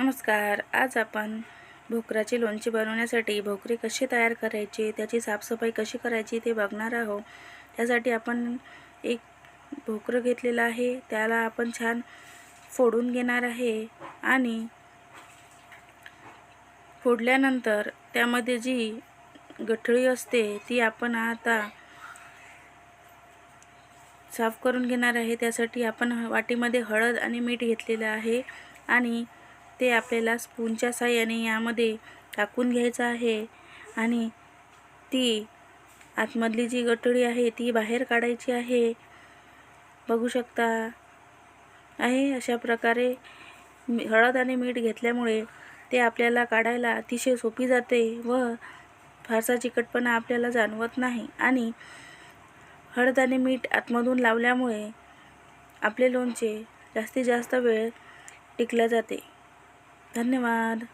नमस्कार. आज आपण भोकराचे लोणचे बनवण्यासाठी भोकरे कसे तयार करायचे त्याची साफसफाई कशी करायची ते बघणार आहोत. त्यासाठी आपण एक भोकरं घेतलेलं आहे. त्याला आपण छान फोडून घेणार आहे आणि फोडल्यानंतर त्यामध्ये जी गठळी असते ती आपण आता साफ करून घेणार आहे. त्यासाठी आपण वाटीमध्ये हळद आणि मीठ घेतलेलं आहे आणि ते आपल्याला स्पूनच्या साह्याने यामध्ये टाकून घ्यायचं आहे. आणि ती आतमधली जी गठडी आहे ती बाहेर काढायची आहे. बघू शकता आहे अशा प्रकारे हळद आणि मीठ घेतल्यामुळे ते आपल्याला काढायला अतिशय सोपी जाते व फारसा चिकटपणा आपल्याला जाणवत नाही. आणि हळद आणि मीठ आतमधून लावल्यामुळे आपले लोणचे जास्तीत जास्त वेळ टिकल्या जाते. धन्यवाद.